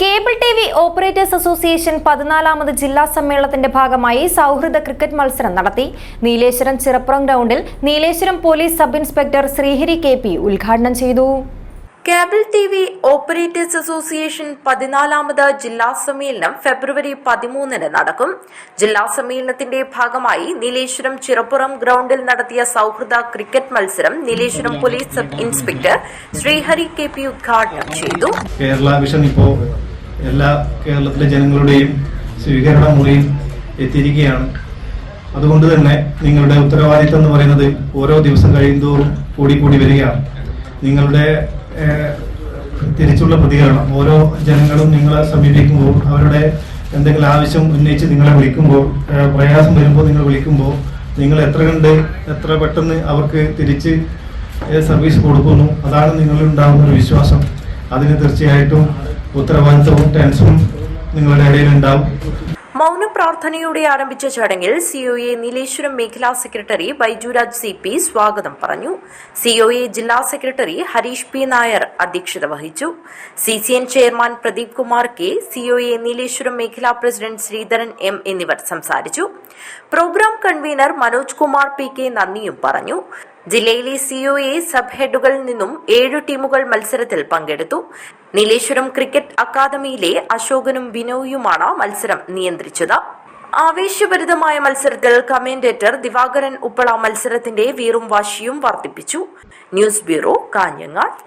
Cable T V operators association പതിനാലാമത് ജില്ലാ സമ്മേളനത്തിന്റെ ഭാഗമായി സൗഹൃദ ക്രിക്കറ്റ് മത്സരം നടത്തി. നീലേശ്വരം ചിറപ്പുറം ഗ്രൗണ്ടിൽ Nileshwaram police sub inspector Srihari K P ഉദ്ഘാടനം ചെയ്തു. Cable T V operators association പതിനാലാമത് ജില്ലാ സമ്മേളനം ഫെബ്രുവരി പതിമൂന്നിന് നടക്കും. ജില്ലാ സമ്മേളനത്തിന്റെ ഭാഗമായി നീലേശ്വരം ചിറപ്പുറം ഗ്രൗണ്ടിൽ നടത്തിയ സൌഹൃദ ക്രിക്കറ്റ് മത്സരം Nileshwaram police sub inspector Srihari K P ഉദ്ഘാടനം ചെയ്തു. കേരള വിഷൻ ഇപ്പോൾ എല്ലാ കേരളത്തിലെ ജനങ്ങളുടെയും സ്വീകരണ മുറിയിൽ എത്തിയിരിക്കുകയാണ്. അതുകൊണ്ട് തന്നെ നിങ്ങളുടെ ഉത്തരവാദിത്തം എന്ന് പറയുന്നത് ഓരോ ദിവസം കഴിയുന്തോറും കൂടി കൂടി വരികയാണ്. നിങ്ങളുടെ തിരിച്ചുള്ള പ്രതികരണം. ഓരോ ജനങ്ങളും നിങ്ങളെ സമീപിക്കുമ്പോൾ അവരുടെ എന്തെങ്കിലും ആവശ്യം ഉന്നയിച്ച് നിങ്ങളെ വിളിക്കുമ്പോൾ പ്രയാസം വരുമ്പോൾ നിങ്ങൾ വിളിക്കുമ്പോൾ നിങ്ങൾ എത്ര കണ്ട് എത്ര പെട്ടെന്ന് അവർക്ക് തിരിച്ച് സർവീസ് കൊടുക്കുന്നു. അതാണ് നിങ്ങളിൽ ഉണ്ടാകുന്ന ഒരു വിശ്വാസം. അതിന് തീർച്ചയായിട്ടും ഉത്തരവാദിത്തവും ടെൻഷനും നിങ്ങളുടെ ഇടയിൽ ഉണ്ടാവും. മൗനപ്രാർത്ഥനയോടെ ആരംഭിച്ച ചടങ്ങിൽ സിഒഎ നീലേശ്വരം മേഖലാ സെക്രട്ടറി ബൈജുരാജ് സി പി സ്വാഗതം പറഞ്ഞു. സിഒഎ ജില്ലാ സെക്രട്ടറി ഹരീഷ് പി നായർ അധ്യക്ഷത വഹിച്ചു. C C N chairman Pradeep Kumar K COA Nileshwaram മേഖലാ പ്രസിഡന്റ് ശ്രീധരൻ എം എന്നിവർ സംസാരിച്ചു. Programme convener Manoj Kumar P K നന്ദിയും പറഞ്ഞു. ജില്ലയിലെ സിഒഎ സബ് ഹെഡുകളിൽ നിന്നും ഏഴ് ടീമുകൾ മത്സരത്തിൽ പങ്കെടുത്തു. നീലേശ്വരം ക്രിക്കറ്റ് അക്കാദമിയിലെ അശോകനും വിനോയുമാണ് മത്സരം നിയന്ത്രിച്ചത്. ആവേശഭരിതമായ മത്സരത്തിൽ കമന്റേറ്റർ ദിവാകരൻ ഉപ്പള മത്സരത്തിന്റെ വീറും വാശിയും വർദ്ധിപ്പിച്ചു. News bureau Kanhangad.